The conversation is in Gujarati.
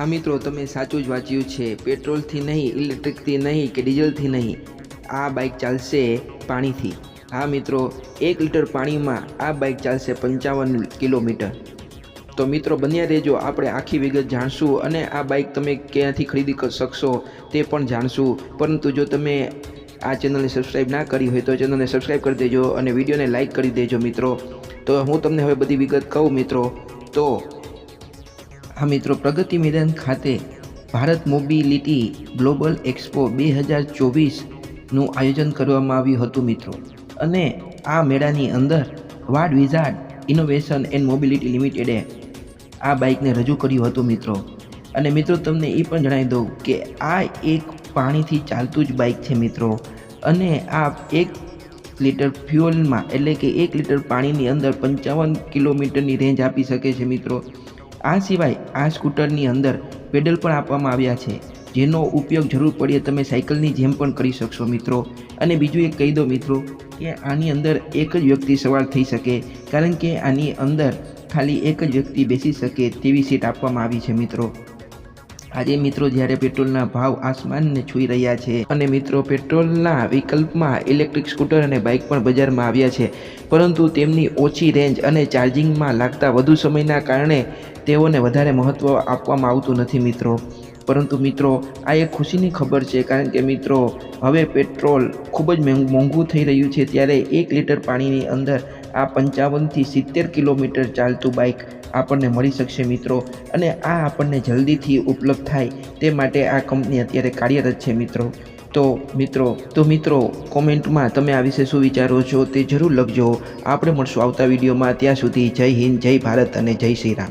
હા મિત્રો, તમે સાચું જ વાંચ્યું છે. પેટ્રોલથી નહીં, ઇલેક્ટ્રિકથી નહીં કે ડીઝલથી નહીં, આ બાઇક ચાલશે પાણીથી. હા મિત્રો, એક લીટર પાણીમાં આ બાઇક ચાલશે પંચાવન કિલોમીટર. તો મિત્રો, બન્યા રહેજો. આપણે આખી વિગત જાણશું અને આ બાઇક તમે ક્યાંથી ખરીદી શકશો તે પણ જાણશું. પરંતુ જો તમે આ ચેનલને સબસ્ક્રાઈબ ના કરી હોય તો ચેનલને સબસ્ક્રાઈબ કરી દેજો અને વિડીયોને લાઇક કરી દેજો મિત્રો. તો હું તમને હવે બધી વિગત કહું મિત્રો. તો હા મિત્રો, પ્રગતિ મેદાન ખાતે ભારત મોબિલિટી ગ્લોબલ એક્સપો બે હજાર ચોવીસનું આયોજન કરવામાં આવ્યું હતું મિત્રો. અને આ મેળાની અંદર Wardwizard innovation and mobility લિમિટેડે આ બાઇકને રજૂ કર્યું હતું મિત્રો. અને મિત્રો, તમને એ પણ જણાવી દઉં કે આ એક પાણીથી ચાલતું જ બાઇક છે મિત્રો. અને આ એક લીટર ફ્યુઅલમાં એટલે કે એક લીટર પાણીની અંદર પંચાવન કિલોમીટરની રેન્જ આપી શકે છે મિત્રો. આ સિવાય આ સ્કૂટરની અંદર પેડલ પણ આપવામાં આવ્યા છે. જેનો ઉપયોગ જરૂર પડે તમે સાયકલની જેમ પણ કરી શકશો મિત્રો. અને બીજું એક કહી દો મિત્રો કે આની અંદર એક જ વ્યક્તિ સવાર થઈ શકે, કારણ કે આની અંદર ખાલી એક જ વ્યક્તિ બેસી શકે તેવી સીટ આપવામાં આવી છે મિત્રો. આજે મિત્રો જ્યારે પેટ્રોલના ભાવ આસમાનને છૂઈ રહ્યા છે અને મિત્રો પેટ્રોલના વિકલ્પમાં ઇલેક્ટ્રિક સ્કૂટર અને બાઇક પણ બજારમાં આવ્યા છે, પરંતુ તેમની ઓછી રેન્જ અને ચાર્જિંગમાં લાગતા વધુ સમયના કારણે તેઓને વધારે મહત્ત્વ આપવામાં આવતું નથી મિત્રો. પરંતુ મિત્રો, આ એક ખુશીની ખબર છે કારણ કે મિત્રો, હવે પેટ્રોલ ખૂબ જ મોંઘું થઈ રહ્યું છે ત્યારે એક લીટર પાણીની અંદર આ પંચાવનથી સિત્તેર કિલોમીટર ચાલતું બાઇક આપણને મળી શકશે મિત્રો. અને આ આપણને જલ્દીથી ઉપલબ્ધ થાય તે માટે આ કંપની અત્યારે કાર્યરત છે મિત્રો. તો મિત્રો તો મિત્રો, કોમેન્ટમાં તમે આ વિશે શું વિચારો છો તે જરૂર લખજો. આપણે મળશું આવતા વિડીયોમાં. ત્યાં સુધી જય હિન્દ, જય ભારત અને જય શ્રી રામ.